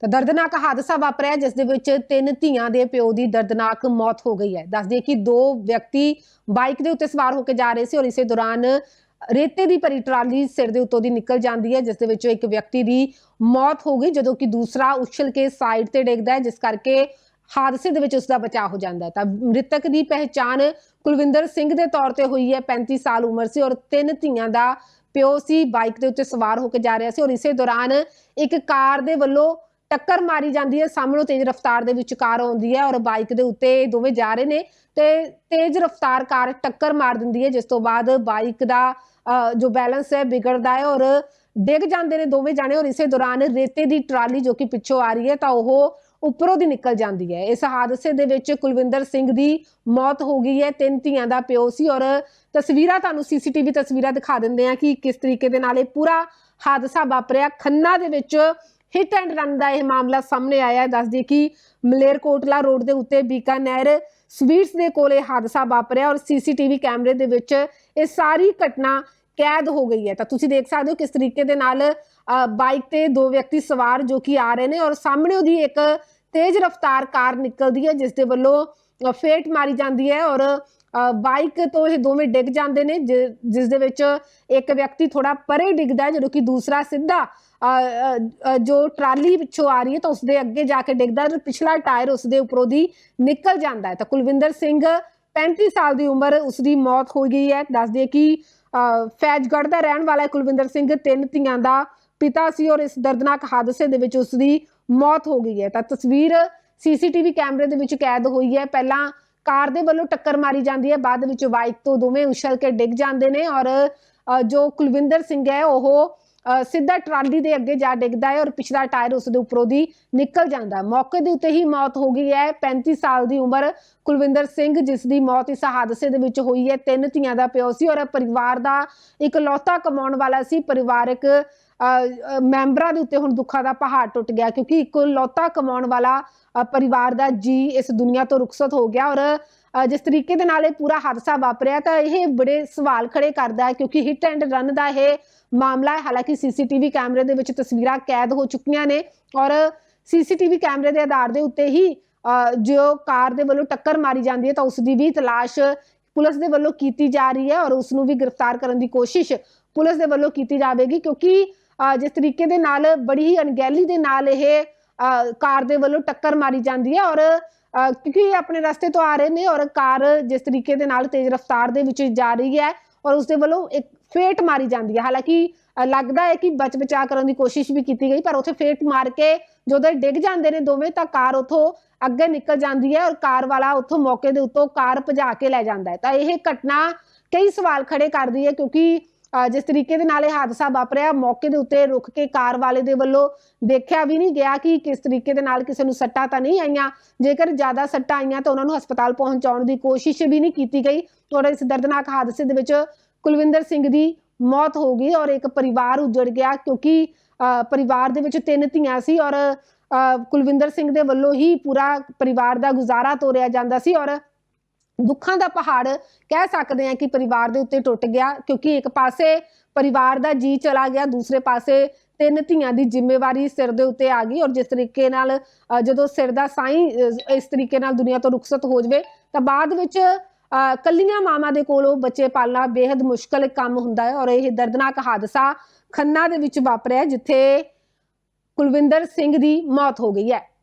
ਤਾਂ ਦਰਦਨਾਕ ਹਾਦਸਾ ਵਾਪਰਿਆ, ਜਿਸ ਦੇ ਵਿੱਚ ਤਿੰਨ ਧੀਆਂ ਦੇ ਪਿਓ ਦੀ ਦਰਦਨਾਕ ਮੌਤ ਹੋ ਗਈ ਹੈ। ਦੱਸਦੇ ਕਿ ਦੋ ਵਿਅਕਤੀ ਬਾਈਕ ਦੇ ਉੱਤੇ ਸਵਾਰ ਹੋ ਕੇ ਜਾ ਰਹੇ ਸੀ ਔਰ ਇਸੇ ਦੌਰਾਨ ਰੇਤੇ ਦੀ ਭਰੀ ਟਰਾਲੀ ਸਿਰ ਦੇ ਉੱਤੋਂ ਦੀ ਨਿਕਲ ਜਾਂਦੀ ਹੈ, ਜਿਸ ਦੇ ਵਿੱਚੋਂ ਇੱਕ ਵਿਅਕਤੀ ਦੀ ਮੌਤ ਹੋ ਗਈ, ਜਦੋਂ ਕਿ ਦੂਸਰਾ ਉਛਲ ਕੇ ਸਾਈਡ ਤੇ ਡਿੱਗਦਾ ਹੈ, ਜਿਸ ਕਰਕੇ ਹਾਦਸੇ ਦੇ ਵਿੱਚ ਉਸ ਦਾ ਬਚਾਅ ਹੋ ਜਾਂਦਾ ਹੈ। ਤਾਂ ਮ੍ਰਿਤਕ ਦੀ ਪਹਿਚਾਣ ਕੁਲਵਿੰਦਰ ਸਿੰਘ ਦੇ ਤੌਰ ਤੇ ਹੋਈ ਹੈ 35 ਸਾਲ ਉਮਰ ਸੀ ਔਰ ਤਿੰਨ ਧੀਆਂ ਦਾ ਪਿਓ ਸੀ, ਬਾਈਕ ਦੇ ਉੱਤੇ ਸਵਾਰ ਹੋ ਕੇ ਜਾ ਰਿਹਾ ਸੀ ਔਰ ਇਸੇ ਦੌਰਾਨ ਇੱਕ ਕਾਰ ਦੇ ਵੱਲੋਂ ਟੱਕਰ ਮਾਰੀ ਜਾਂਦੀ ਹੈ, ਸਾਹਮਣੋਂ ਤੇਜ਼ ਰਫ਼ਤਾਰ ਦੇ ਵਿੱਚ ਕਾਰ ਆਉਂਦੀ ਹੈ ਔਰ ਬਾਈਕ ਦੇ ਉੱਤੇ ਦੋਵੇਂ ਜਾ ਰਹੇ ਨੇ ਤੇ ਤੇਜ਼ ਰਫ਼ਤਾਰ ਕਾਰ ਟੱਕਰ ਮਾਰ ਦਿੰਦੀ ਹੈ, ਜਿਸ ਤੋਂ ਬਾਅਦ ਬਾਈਕ ਦਾ ਜੋ ਬੈਲੈਂਸ ਹੈ ਵਿਗੜਦਾ ਹੈ ਔਰ ਡਿੱਗ ਜਾਂਦੇ ਨੇ ਦੋਵੇਂ ਜਾਣੇ ਔਰ ਇਸੇ ਦੌਰਾਨ ਰੇਤੇ ਦੀ ਟਰਾਲੀ ਜੋ ਕਿ ਪਿੱਛੋਂ ਆ ਰਹੀ ਹੈ ਤਾਂ ਉਹ ਉੱਪਰੋਂ ਦੀ ਨਿਕਲ ਜਾਂਦੀ ਹੈ। ਇਸ ਹਾਦਸੇ ਦੇ ਵਿੱਚ ਕੁਲਵਿੰਦਰ ਸਿੰਘ ਦੀ ਮੌਤ ਹੋ ਗਈ ਹੈ, ਤਿੰਨ ਧੀਆਂ ਦਾ ਪਿਓ ਸੀ ਔਰ ਤਸਵੀਰਾਂ ਤੁਹਾਨੂੰ ਸੀਸੀਟੀਵੀ ਤਸਵੀਰਾਂ ਦਿਖਾ ਦਿੰਦੇ ਆ ਕਿ ਕਿਸ ਤਰੀਕੇ ਦੇ ਨਾਲ ਇਹ ਪੂਰਾ ਹਾਦਸਾ ਵਾਪਰਿਆ। ਖੰਨਾ ਦੇ ਵਿੱਚ ਹਿੱਟ ਐਂਡ ਰਨ ਦਾ ਇਹ ਮਾਮਲਾ ਸਾਹਮਣੇ ਆਇਆ ਹੈ। ਦੱਸਦੀ ਕਿ ਮਲੇਰਕੋਟਲਾ ਰੋਡ ਦੇ ਉੱਤੇ ਬੀਕਾਨੇਰ ਸਵੀਟਸ ਦੇ ਕੋਲ ਹਾਦਸਾ ਵਾਪਰਿਆ ਔਰ ਸੀਸੀਟੀਵੀ ਕੈਮਰੇ ਦੇ ਵਿੱਚ ਇਹ ਸਾਰੀ ਘਟਨਾ ਕੈਦ ਹੋ ਗਈ ਹੈ। ਤਾਂ ਤੁਸੀਂ ਦੇਖ ਸਕਦੇ ਹੋ ਕਿਸ ਤਰੀਕੇ ਦੇ ਨਾਲ ਬਾਈਕ ਤੇ ਦੋ ਵਿਅਕਤੀ ਸਵਾਰ ਜੋ ਕਿ ਆ ਰਹੇ ਨੇ ਔਰ ਸਾਹਮਣੇ ਉਹਦੀ ਇੱਕ ਤੇਜ਼ ਰਫ਼ਤਾਰ ਕਾਰ ਨਿਕਲਦੀ ਹੈ, ਜਿਸ ਦੇ ਵੱਲੋਂ ਫੇਟ ਮਾਰੀ ਜਾਂਦੀ ਹੈ ਔਰ ਬਾਈਕ ਤੋਂ ਇਹ ਦੋਵੇਂ ਡਿੱਗ ਜਾਂਦੇ ਨੇ, ਜਿ- ਜਿਸ ਦੇ ਵਿੱਚ ਇੱਕ ਵਿਅਕਤੀ ਥੋੜਾ ਪਰੇ ਡਿੱਗਦਾ ਜਦੋਂ ਕਿ ਦੂਸਰਾ ਸਿੱਧਾ ਜੋ ਟਰਾਲੀ ਪਿੱਛੋਂ ਆ ਰਹੀ ਹੈ ਤਾਂ ਉਸਦੇ ਅੱਗੇ ਜਾ ਕੇ ਡਿੱਗਦਾ ਹੈ ਪਿਛਲਾ ਟਾਇਰ ਉਸਦੇ ਉੱਪਰੋਂ ਦੀ ਨਿਕਲ ਜਾਂਦਾ ਹੈ। ਤਾਂ ਕੁਲਵਿੰਦਰ ਸਿੰਘ 35 ਸਾਲ ਦੀ ਉਮਰ ਉਸਦੀ ਮੌਤ ਹੋ ਗਈ ਹੈ। ਦੱਸਦੇ ਕਿ ਅ, ਦਾ ਰਹਿਣ ਵਾਲਾ ਕੁਲਵਿੰਦਰ ਸਿੰਘ ਤਿੰਨ ਧੀਆਂ ਦਾ ਪਿਤਾ ਸੀ ਔਰ ਇਸ ਦਰਦਨਾਕ ਹਾਦਸੇ ਦੇ ਵਿੱਚ ਉਸਦੀ ਮੌਤ ਹੋ ਗਈ ਹੈ। ਤਾਂ ਤਸਵੀਰ ਸੀਸੀਟੀਵੀ ਕੈਮਰੇ ਦੇ ਵਿੱਚ ਕੈਦ ਹੋਈ ਹੈ। ਪਹਿਲਾਂ ਕਾਰ ਦੇ ਵੱਲੋਂ ਟੱਕਰ ਮਾਰੀ ਜਾਂਦੀ ਹੈ ਬਾਅਦ ਵਿੱਚ ਬਾਈਕ ਤੋਂ ਦੋਵੇਂ ਉਛਲ ਕੇ ਡਿੱਗ ਜਾਂਦੇ ਨੇ ਔਰ ਜੋ ਕੁਲਵਿੰਦਰ ਸਿੰਘ ਹੈ ਉਹ ਸਿੱਧਾ ਟਰਾਲੀ ਦੇ ਅੱਗੇ ਜਾ ਡਿੱਗਦਾ ਹੈ ਔਰ ਪਿਛਲਾ ਟਾਇਰ ਉਸ ਦੇ ਉੱਪਰੋਂ ਦੀ ਨਿਕਲ ਜਾਂਦਾ ਮੌਕੇ ਦੇ ਉੱਤੇ ਹੀ ਮੌਤ ਹੋ ਗਈ ਹੈ। 35 ਸਾਲ ਦੀ ਉਮਰ ਕੁਲਵਿੰਦਰ ਸਿੰਘ, ਜਿਸ ਦੀ ਮੌਤ ਇਸ ਹਾਦਸੇ ਦੇ ਵਿੱਚ ਹੋਈ ਹੈ। ਤਿੰਨ ਧੀਆਂ ਦਾ ਪਿਓ ਸੀ ਔਰ ਪਰਿਵਾਰ ਦਾ ਇਕਲੌਤਾ ਕਮਾਉਣ ਵਾਲਾ ਸੀ। ਪਰਿਵਾਰਕ ਮੈਂਬਰਾਂ ਦੇ ਉੱਤੇ ਹੁਣ ਦੁੱਖਾਂ ਦਾ ਪਹਾੜ ਟੁੱਟ ਗਿਆ ਕਿਉਂਕਿ ਇਕਲੌਤਾ ਕਮਾਉਣ ਵਾਲਾ ਪਰਿਵਾਰ ਦਾ ਜੀ ਇਸ ਦੁਨੀਆ ਤੋਂ ਰੁਖਸਤ ਹੋ ਗਿਆ ਔਰ ਜਿਸ ਤਰੀਕੇ ਦੇ ਨਾਲ ਇਹ ਪੂਰਾ ਹਾਦਸਾ ਵਾਪਰਿਆ ਤਾਂ ਇਹ ਬੜੇ ਸਵਾਲ ਖੜੇ ਕਰਦਾ ਹੈ ਕਿਉਂਕਿ ਹਿੱਟ ਐਂਡ ਰਨ ਦਾ ਇਹ ਮਾਮਲਾ ਹੈ। ਹਾਲਾਂਕਿ ਸੀਸੀਟੀਵੀ ਕੈਮਰੇ ਦੇ ਵਿੱਚ ਤਸਵੀਰਾਂ ਕੈਦ ਹੋ ਚੁੱਕੀਆਂ ਨੇ ਔਰ ਸੀਸੀਟੀਵੀ ਕੈਮਰੇ ਦੇ ਆਧਾਰ ਦੇ ਉੱਤੇ ਹੀ ਜੋ ਕਾਰ ਦੇ ਵੱਲੋਂ ਟੱਕਰ ਮਾਰੀ ਜਾਂਦੀ ਹੈ ਤਾਂ ਉਸ ਦੀ ਵੀ ਤਲਾਸ਼ ਪੁਲਿਸ ਦੇ ਵੱਲੋਂ ਕੀਤੀ ਜਾ ਰਹੀ ਹੈ ਔਰ ਉਸ ਨੂੰ ਵੀ ਗ੍ਰਿਫਤਾਰ ਕਰਨ ਦੀ ਕੋਸ਼ਿਸ਼ ਪੁਲਿਸ ਦੇ ਵੱਲੋਂ ਕੀਤੀ ਜਾਵੇਗੀ ਕਿਉਂਕਿ ਜਿਸ ਤਰੀਕੇ ਦੇ ਨਾਲ ਬੜੀ ਹੀ ਅਣਗਹਿਲੀ ਦੇ ਨਾਲ ਇਹ ਕਾਰ ਦੇ ਵੱਲੋਂ ਟੱਕਰ ਮਾਰੀ ਜਾਂਦੀ ਹੈ ਔਰ ਕਿਉਂਕਿ ਆਪਣੇ ਰਸਤੇ ਤੋਂ ਆ ਰਹੇ ਨੇ ਔਰ ਕਾਰ ਜਿਸ ਤਰੀਕੇ ਦੇ ਨਾਲ ਤੇਜ਼ ਰਫ਼ਤਾਰ ਦੇ ਵਿੱਚ ਜਾ ਰਹੀ ਹੈ ਔਰ ਉਸ ਦੇ ਵੱਲੋਂ ਇੱਕ ਫੇਟ ਮਾਰੀ ਜਾਂਦੀ ਹੈ। ਹਾਲਾਂਕਿ ਲੱਗਦਾ ਹੈ ਕਿ ਬਚ ਬਚਾ ਕਰਨ ਦੀ ਕੋਸ਼ਿਸ਼ ਵੀ ਕੀਤੀ ਗਈ, ਪਰ ਉੱਥੇ ਫੇਟ ਮਾਰ ਕੇ ਜਦੋਂ ਇਹ ਡਿੱਗ ਜਾਂਦੇ ਨੇ ਦੋਵੇਂ, ਤਾਂ ਕਾਰ ਉਥੋਂ ਅੱਗੇ ਨਿਕਲ ਜਾਂਦੀ ਹੈ ਔਰ ਕਾਰ ਵਾਲਾ ਉੱਥੋਂ ਮੌਕੇ ਦੇ ਉੱਤੋਂ ਕਾਰ ਭਜਾ ਕੇ ਲੈ ਜਾਂਦਾ ਹੈ। ਤਾਂ ਇਹ ਘਟਨਾ ਕਈ ਸਵਾਲ ਖੜੇ ਕਰਦੀ ਹੈ ਕਿਉਂਕਿ ਜਿਸ ਤਰੀਕੇ ਦੇ ਨਾਲ ਇਹ ਹਾਦਸਾ ਵਾਪਰਿਆ ਮੌਕੇ ਦੇ ਉੱਤੇ ਰੁਕ ਕੇ ਕਾਰ ਵਾਲੇ ਦੇ ਵੱਲੋਂ ਦੇਖਿਆ ਵੀ ਨਹੀਂ ਗਿਆ ਕਿ ਕਿਸ ਤਰੀਕੇ ਦੇ ਨਾਲ ਕਿਸੇ ਨੂੰ ਸੱਟਾਂ ਤਾਂ ਨਹੀਂ ਆਈਆਂ। ਜੇਕਰ ਜ਼ਿਆਦਾ ਸੱਟਾਂ ਆਈਆਂ ਤਾਂ ਉਹਨਾਂ ਨੂੰ ਹਸਪਤਾਲ ਪਹੁੰਚਾਉਣ ਦੀ ਕੋਸ਼ਿਸ਼ ਵੀ ਨਹੀਂ ਕੀਤੀ ਗਈ। ਔਰ ਇਸ ਦਰਦਨਾਕ ਹਾਦਸੇ ਦੇ ਵਿੱਚ ਕੁਲਵਿੰਦਰ ਸਿੰਘ ਦੀ ਮੌਤ ਹੋ ਗਈ ਔਰ ਇੱਕ ਪਰਿਵਾਰ ਉਜੜ ਗਿਆ ਕਿਉਂਕਿ ਅ, ਪਰਿਵਾਰ ਦੇ ਵਿੱਚ ਤਿੰਨ ਧੀਆਂ ਸੀ ਔਰ ਅ, ਕੁਲਵਿੰਦਰ ਸਿੰਘ ਦੇ ਵੱਲੋਂ ਹੀ ਪੂਰਾ ਪਰਿਵਾਰ ਦਾ ਗੁਜ਼ਾਰਾ ਤੋਰਿਆ ਜਾਂਦਾ ਸੀ ਔਰ ਦੁੱਖਾਂ ਦਾ ਪਹਾੜ ਕਹਿ ਸਕਦੇ ਹਾਂ ਕਿ ਪਰਿਵਾਰ ਦੇ ਉੱਤੇ ਟੁੱਟ ਗਿਆ ਕਿਉਂਕਿ ਇੱਕ ਪਾਸੇ ਪਰਿਵਾਰ ਦਾ ਜੀ ਚਲਾ ਗਿਆ ਦੂਸਰੇ ਪਾਸੇ ਤਿੰਨ ਧੀਆਂ ਦੀ ਜ਼ਿੰਮੇਵਾਰੀ ਸਿਰ ਦੇ ਉੱਤੇ ਆ ਗਈ ਔਰ ਜਿਸ ਤਰੀਕੇ ਨਾਲ ਜਦੋਂ ਸਿਰ ਦਾ ਸਾਈਂ ਇਸ ਤਰੀਕੇ ਨਾਲ ਦੁਨੀਆ ਤੋਂ ਰੁਖਸਤ ਹੋ ਜਵੇ ਤਾਂ ਬਾਅਦ ਵਿੱਚ ਅ, ਕੱਲੀਆਂ ਮਾਵਾਂ ਦੇ ਕੋਲੋਂ ਬੱਚੇ ਪਾਲਣਾ ਬੇहद ਮੁਸ਼ਕਲ ਕੰਮ ਹੁੰਦਾ ਹੈ ਔਰ ਇਹ ਦਰਦਨਾਕ ਹਾਦਸਾ ਖੰਨਾ ਦੇ ਵਿੱਚ ਵਾਪਰਿਆ ਜਿੱਥੇ ਕੁਲਵਿੰਦਰ ਸਿੰਘ ਦੀ ਮੌਤ ਹੋ ਗਈ ਹੈ।